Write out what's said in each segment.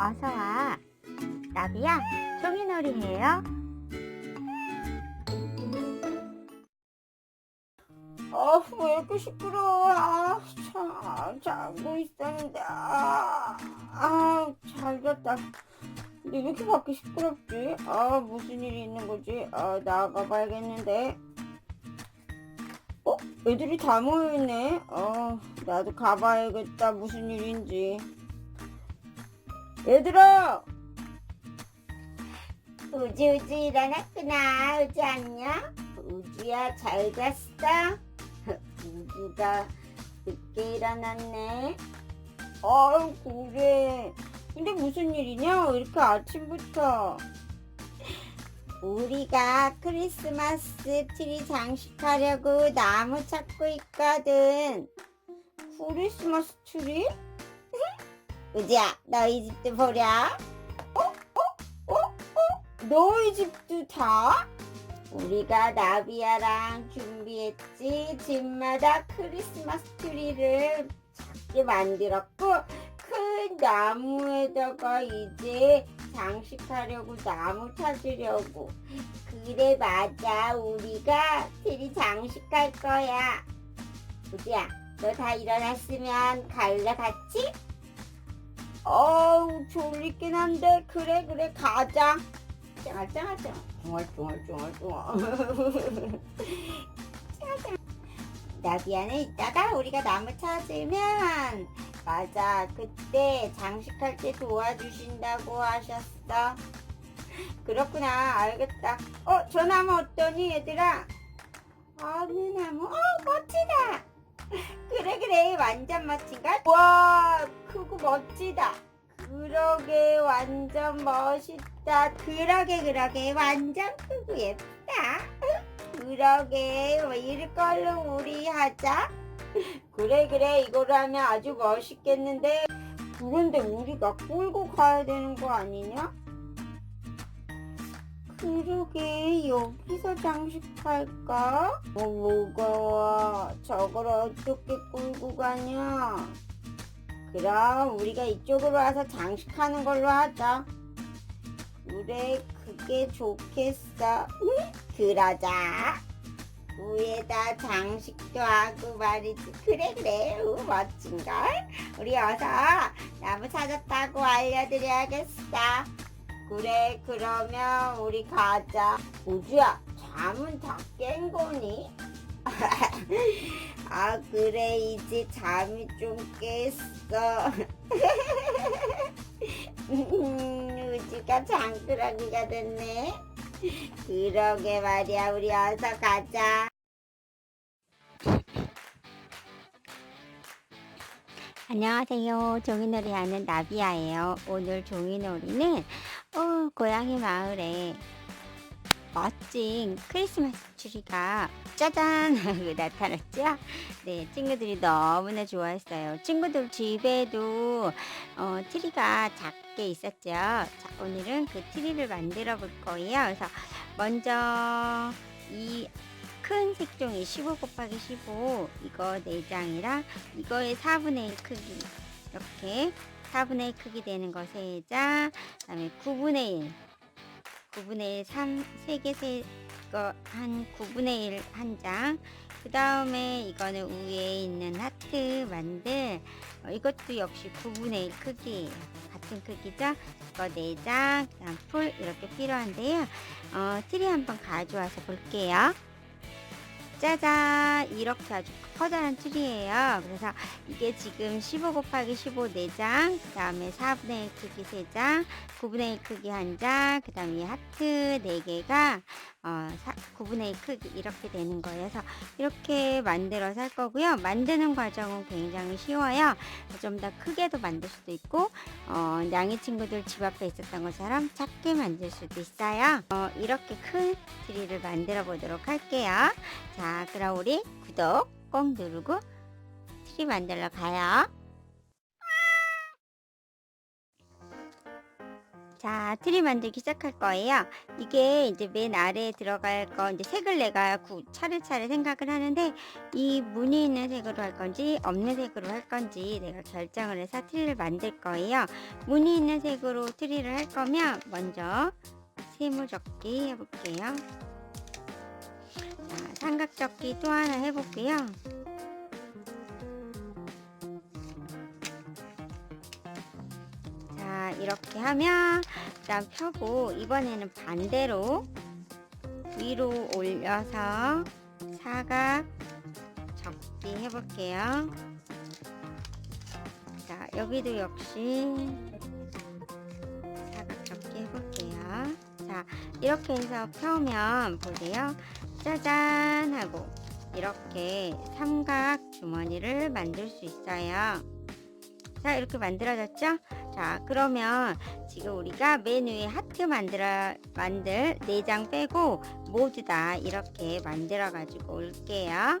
어서 와. 나비야, 종이놀이 해요. 아, 왜 이렇게 시끄러워? 아, 참, 자고 있었는데, 아, 아, 잘 잤다. 근데 왜 이렇게 밖에 시끄럽지? 아, 무슨 일이 있는 거지? 아, 나가봐야겠는데. 어? 애들이 다 모여있네? 어, 나도 가봐야겠다. 무슨 일인지. 얘들아! 우지, 우지, 일어났구나. 우지, 안녕? 우지야, 잘 잤어? 우지가 늦게 일어났네. 아유, 그래. 근데 무슨 일이냐? 왜 이렇게 아침부터? 우리가 크리스마스 트리 장식하려고 나무 찾고 있거든. 크리스마스 트리? 우지야, 너희 집도 보랴? 어? 어? 어? 어? 너희 집도 다? 우리가 나비야랑 준비했지. 집마다 크리스마스 트리를 작게 만들었고, 큰 나무에다가 이제 장식하려고 나무 찾으려고. 그래, 맞아. 우리가 트리 장식할 거야. 우지야, 너 다 일어났으면 갈래, 같이? 어우, 졸리긴 한데, 그래, 그래, 가자. 짱알짱알짱. 쫑알쫑알쫑알쫑알. 나비야는 이따가 우리가 나무 찾으면. 맞아. 그때 장식할 때 도와주신다고 하셨어. 그렇구나. 알겠다. 어 저 나무 어떠니 얘들아? 어느 나무. 어 멋지다. 그래 그래. 완전 멋진걸? 와 크고 멋지다. 그러게 완전 멋있다. 그러게 그러게 완전 크고 예쁘다. 그러게 뭐 이럴 걸로 우리 하자. 그래 그래. 이거로 하면 아주 멋있겠는데. 그런데 우리가 끌고 가야 되는 거 아니냐? 그러게. 여기서 장식할까? 어 무거워 저걸 어떻게 끌고 가냐? 그럼 우리가 이쪽으로 와서 장식하는 걸로 하자. 그래 그게 좋겠어. 응? 그러자. 위에다 장식도 하고 말이지. 그래 그래. 우, 멋진걸. 우리 어서 나무 찾았다고 알려드려야겠어. 그래 그러면 우리 가자. 우주야 잠은 다 깬 거니? 아 그래 이제 잠이 좀 깼어 음, 우주가 장꾸러기가 됐네 그러게 말이야 우리 어서 가자 안녕하세요. 종이놀이 하는 나비야예요. 오늘 종이놀이는 어, 고양이 마을에 멋진 크리스마스 트리가 짜잔 하고 나타났죠. 네, 친구들이 너무나 좋아했어요. 친구들 집에도 어, 트리가 작게 있었죠. 자, 오늘은 그 트리를 만들어 볼 거예요. 그래서 먼저 이 큰 색종이 15 곱하기 15 이거 4장이랑 이거의 4분의 1 크기 이렇게 4분의 1 크기 되는 거 3장 그 다음에 9분의 1 9분의 1 3 3개 세 이거 한 9분의 1 한 장. 그 다음에 이거는 위에 있는 하트 만들 어, 이것도 역시 9분의 1 크기예요. 같은 크기죠? 이거 4장, 그다음 풀 이렇게 필요한데요. 어, 트리 한번 가져와서 볼게요. 짜잔. 이렇게 아주 커다란 트리예요. 그래서 이게 지금 15 곱하기 15 4장 그 다음에 4분의 1 크기 3장 9분의 1 크기 1장 그 다음에 이 하트 4개가 어, 4, 9분의 1 크기 이렇게 되는 그래서 이렇게 만들어서 할 거고요. 만드는 과정은 굉장히 쉬워요. 좀 더 크게도 만들 수도 있고 어, 양이 친구들 집 앞에 있었던 것처럼 작게 만들 수도 있어요. 어, 이렇게 큰 트리를 만들어 보도록 할게요. 자, 그럼 우리 구독 꼭 누르고 트리 만들러 가요. 자, 트리 만들기 시작할 거예요. 이게 이제 맨 아래에 들어갈 거 이제 색을 내가 구, 차례차례 생각을 하는데 이 무늬 있는 색으로 할 건지 없는 색으로 할 건지 내가 결정을 해서 트리를 만들 거예요. 무늬 있는 색으로 트리를 할 거면 먼저 세모접기 해볼게요. 자, 삼각접기 또 하나 해볼게요. 자, 이렇게 하면 그다음 펴고 이번에는 반대로 위로 올려서 사각 접기 해볼게요. 자, 여기도 역시 사각 접기 해볼게요. 자, 이렇게 해서 펴면 보세요. 짜잔 하고 이렇게 삼각 주머니를 만들 수 있어요. 자, 이렇게 만들어졌죠? 자, 그러면 지금 우리가 맨 위에 하트 만들어 만들 네장 빼고 모두 다 이렇게 만들어 가지고 올게요.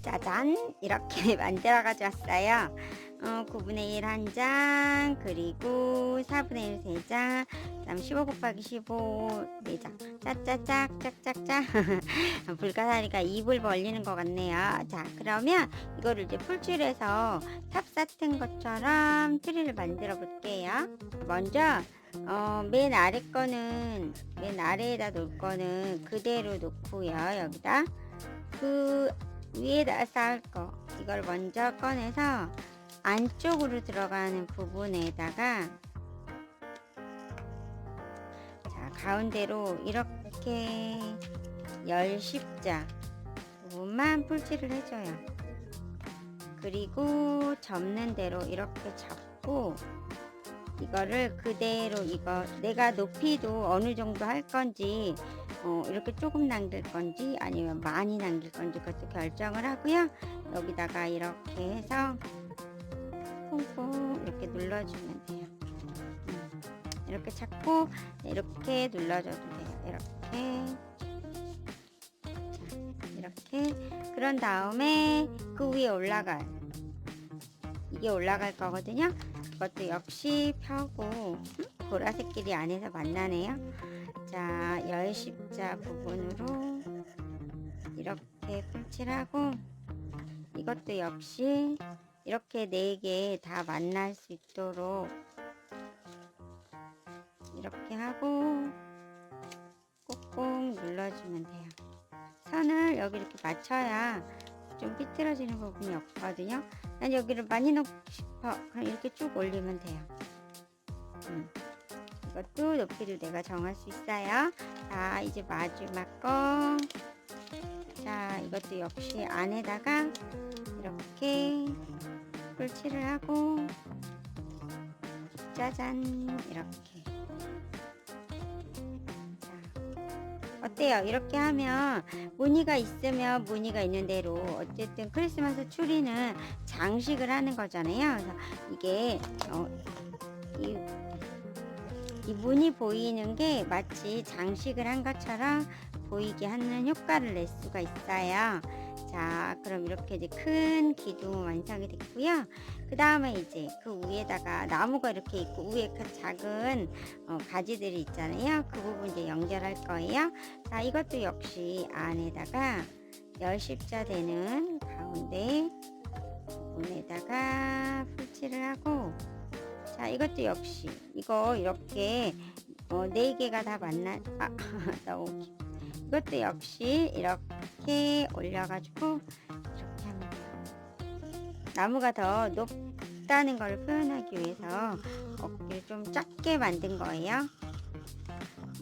짜잔 이렇게 만들어 가져왔어요. 어, 9분의 1 한 장, 그리고 4분의 1 3장, 그 다음 15 곱하기 15 4장. 짜짜짝 짝짝짝. 불가사리가 입을 벌리는 것 같네요. 자, 그러면 이거를 이제 풀칠해서 탑 쌓은 것처럼 트리를 만들어 볼게요. 먼저 어, 맨 아래 거는 맨 아래에다 놓을 거는 그대로 놓고요. 여기다 그 위에다 쌓을 거 이걸 먼저 꺼내서 안쪽으로 들어가는 부분에다가 자 가운데로 이렇게 열 십자 부분만 풀칠을 해줘요. 그리고 접는 대로 이렇게 접고 이거를 그대로 이거 내가 높이도 어느 정도 할 건지 어, 이렇게 조금 남길 건지 아니면 많이 남길 건지 그것도 결정을 하고요. 여기다가 이렇게 해서 콩콩 이렇게 눌러주면 돼요. 음, 이렇게 잡고 이렇게 눌러줘도 돼요. 이렇게 자, 이렇게 그런 다음에 그 위에 올라갈 이게 올라갈 거거든요. 그것도 역시 펴고 음, 보라색끼리 안에서 만나네요. 자, 열십자 부분으로 이렇게 풀칠하고 이것도 역시 이렇게 네 개 다 만날 수 있도록 이렇게 하고 꾹꾹 눌러주면 돼요. 선을 여기 이렇게 맞춰야 좀 삐뚤어지는 부분이 없거든요. 난 여기를 많이 넣고 싶어. 그럼 이렇게 쭉 올리면 돼요. 음. 이것도 높이를 내가 정할 수 있어요. 자, 이제 마지막 거. 자, 이것도 역시 안에다가 이렇게 풀칠을 하고 짜잔 이렇게 자, 어때요? 이렇게 하면 무늬가 있으면 무늬가 있는 대로 어쨌든 크리스마스 추리는 장식을 하는 거잖아요. 그래서 이게 어, 이, 이 무늬 보이는 게 마치 장식을 한 것처럼 보이게 하는 효과를 낼 수가 있어요. 자, 그럼 이렇게 이제 큰 기둥 완성이 됐고요. 그 다음에 이제 그 위에다가 나무가 이렇게 있고 위에 그 작은 어, 가지들이 있잖아요. 그 부분 이제 연결할 거예요. 자, 이것도 역시 안에다가 열십자 되는 가운데 부분에다가 풀칠을 하고 자, 이것도 역시 이거 이렇게 어, 네 개가 다 만나 아, 너무 기- 이것도 역시 이렇게 올려가지고 이렇게 돼요. 나무가 더 높다는 걸 표현하기 위해서 어깨를 좀 작게 만든 거예요.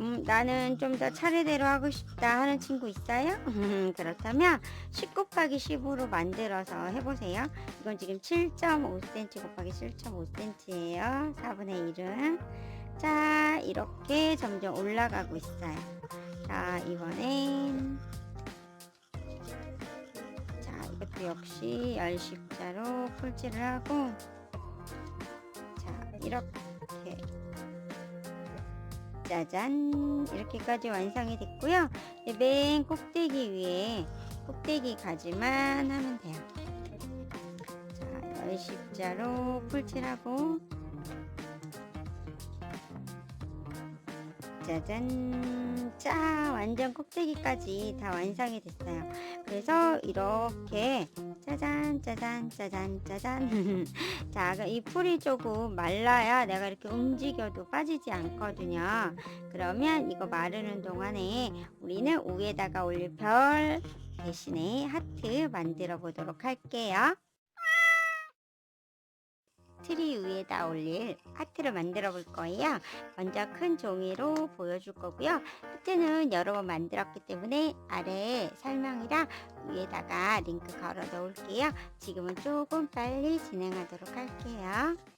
음, 나는 좀 더 차례대로 하고 싶다 하는 친구 있어요? 그렇다면 10 곱하기 10으로 만들어서 해보세요. 이건 지금 7.5cm 곱하기 7.5cm예요. 4분의 1은. 자, 이렇게 점점 올라가고 있어요. 자, 이번엔 자, 이것도 역시 열십자로 풀칠을 하고 자, 이렇게 짜잔 이렇게까지 완성이 됐고요. 맨 꼭대기 위에 꼭대기 가지만 하면 돼요. 자, 열십자로 풀칠하고 짜잔. 짜 완전 꼭대기까지 다 완성이 됐어요. 그래서 이렇게 짜잔 짜잔 짜잔 짜잔. 자 이 풀이 조금 말라야 내가 이렇게 움직여도 빠지지 않거든요. 그러면 이거 마르는 동안에 우리는 위에다가 올릴 별 대신에 하트 만들어 보도록 할게요 트리 위에다 올릴 하트를 만들어 볼 거예요. 먼저 큰 종이로 보여줄 거고요. 하트는 여러 번 만들었기 때문에 아래 설명이랑 위에다가 링크 걸어 놓을게요. 지금은 조금 빨리 진행하도록 할게요.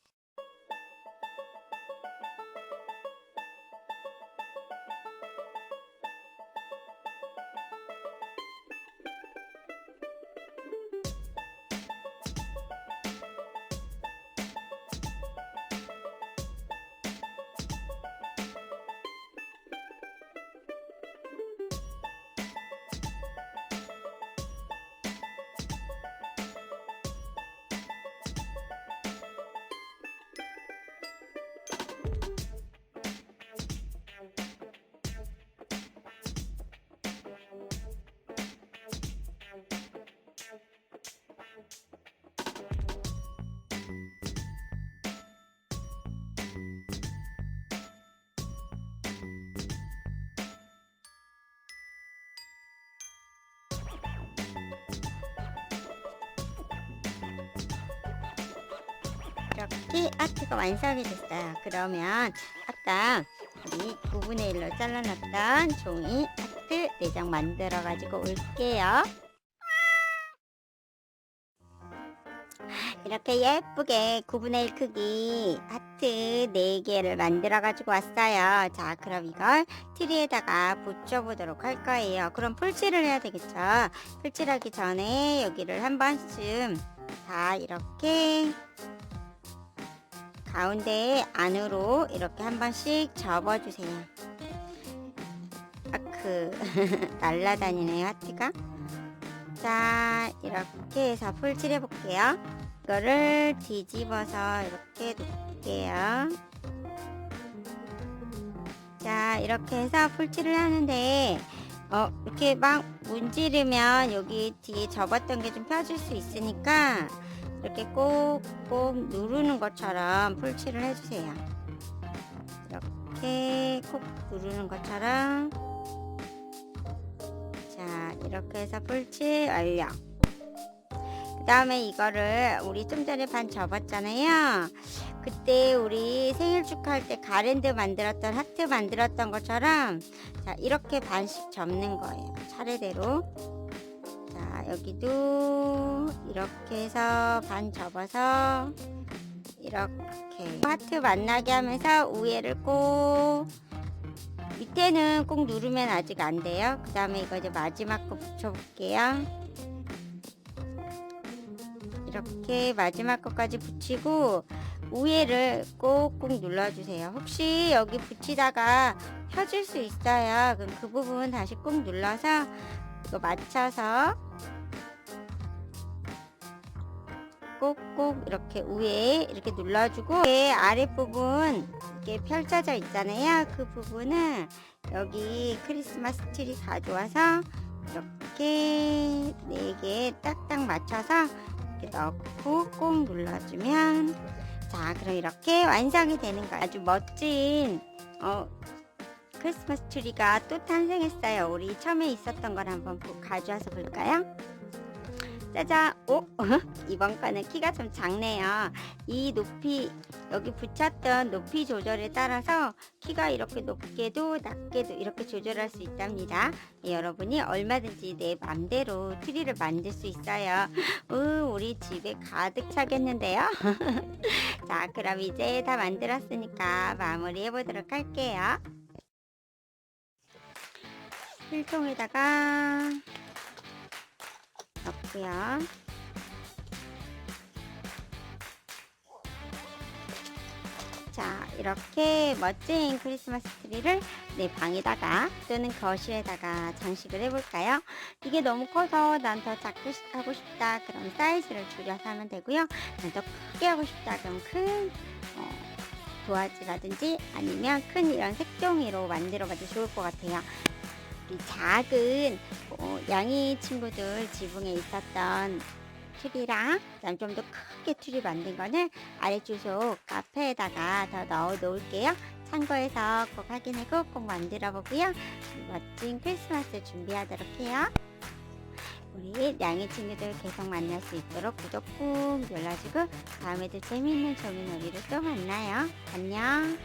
이렇게 아트가 완성이 됐어요. 그러면 아까 우리 9분의 1로 잘라놨던 종이 아트 4장 만들어 가지고 올게요. 이렇게 예쁘게 9분의 1 크기 하트 4개를 만들어 가지고 왔어요. 자, 그럼 이걸 트리에다가 붙여보도록 할 거예요. 그럼 풀칠을 해야 되겠죠. 풀칠하기 전에 여기를 한 번쯤 다 이렇게 가운데 안으로 이렇게 한 번씩 접어주세요. 아크 날라다니네요 하트가. 자 이렇게 해서 풀칠해 볼게요. 이거를 뒤집어서 이렇게 놓을게요. 자 이렇게 해서 풀칠을 하는데 어 이렇게 막 문지르면 여기 뒤에 접었던 게 좀 펴질 수 있으니까 이렇게 꼭꼭 누르는 것처럼 풀칠을 해주세요. 이렇게 콕 누르는 것처럼 자 이렇게 해서 풀칠 완료. 그 다음에 이거를 우리 좀 전에 반 접었잖아요. 그때 우리 생일 축하할 때 가랜드 만들었던 하트 만들었던 것처럼 자 이렇게 반씩 접는 거예요. 차례대로. 자 여기도 이렇게 해서 반 접어서 이렇게 하트 만나게 하면서 위에를 꼭 밑에는 꼭 누르면 아직 안 돼요. 그 다음에 이거 이제 마지막 거 붙여볼게요. 이렇게 마지막 것까지 붙이고 위에를 꼭꼭 눌러주세요. 혹시 여기 붙이다가 펴질 수 있어요. 그럼 그 부분 다시 꼭 눌러서 이거 맞춰서 꼭꼭 이렇게 위에 이렇게 눌러주고 아랫부분 이렇게 펼쳐져 있잖아요. 그 부분을 여기 크리스마스 트리 가져와서 이렇게 네 개 딱딱 맞춰서 이렇게 넣고 꼭 눌러주면 자 그럼 이렇게 완성이 되는 거예요. 아주 멋진 어, 크리스마스 트리가 또 탄생했어요. 우리 처음에 있었던 걸 한번 보- 가져와서 볼까요? 짜잔! 오! 이번 거는 키가 좀 작네요. 이 높이, 여기 붙였던 높이 조절에 따라서 키가 이렇게 높게도 낮게도 이렇게 조절할 수 있답니다. 예, 여러분이 얼마든지 내 맘대로 트리를 만들 수 있어요. 우, 우리 집에 가득 차겠는데요? 자, 그럼 이제 다 만들었으니까 마무리 해보도록 할게요. 필통에다가 넣고요. 자, 이렇게 멋진 크리스마스 트리를 내 방에다가 또는 거실에다가 장식을 해볼까요? 이게 너무 커서 난 더 작게 하고 싶다. 그럼 사이즈를 줄여서 하면 되고요. 난 더 크게 하고 싶다. 그럼 큰 어, 도화지라든지 아니면 큰 이런 색종이로 만들어봐도 좋을 것 같아요. 우리 작은 어, 양이 친구들 지붕에 있었던 그다음 좀더 크게 트리 만든 거는 아래 주소 카페에다가 더 넣어 놓을게요. 참고해서 꼭 확인하고 꼭 만들어 보고요. 멋진 크리스마스 준비하도록 해요. 우리 양이 친구들 계속 만날 수 있도록 구독 꾹 눌러주고 다음에도 재미있는 종이놀이로 또 만나요. 안녕.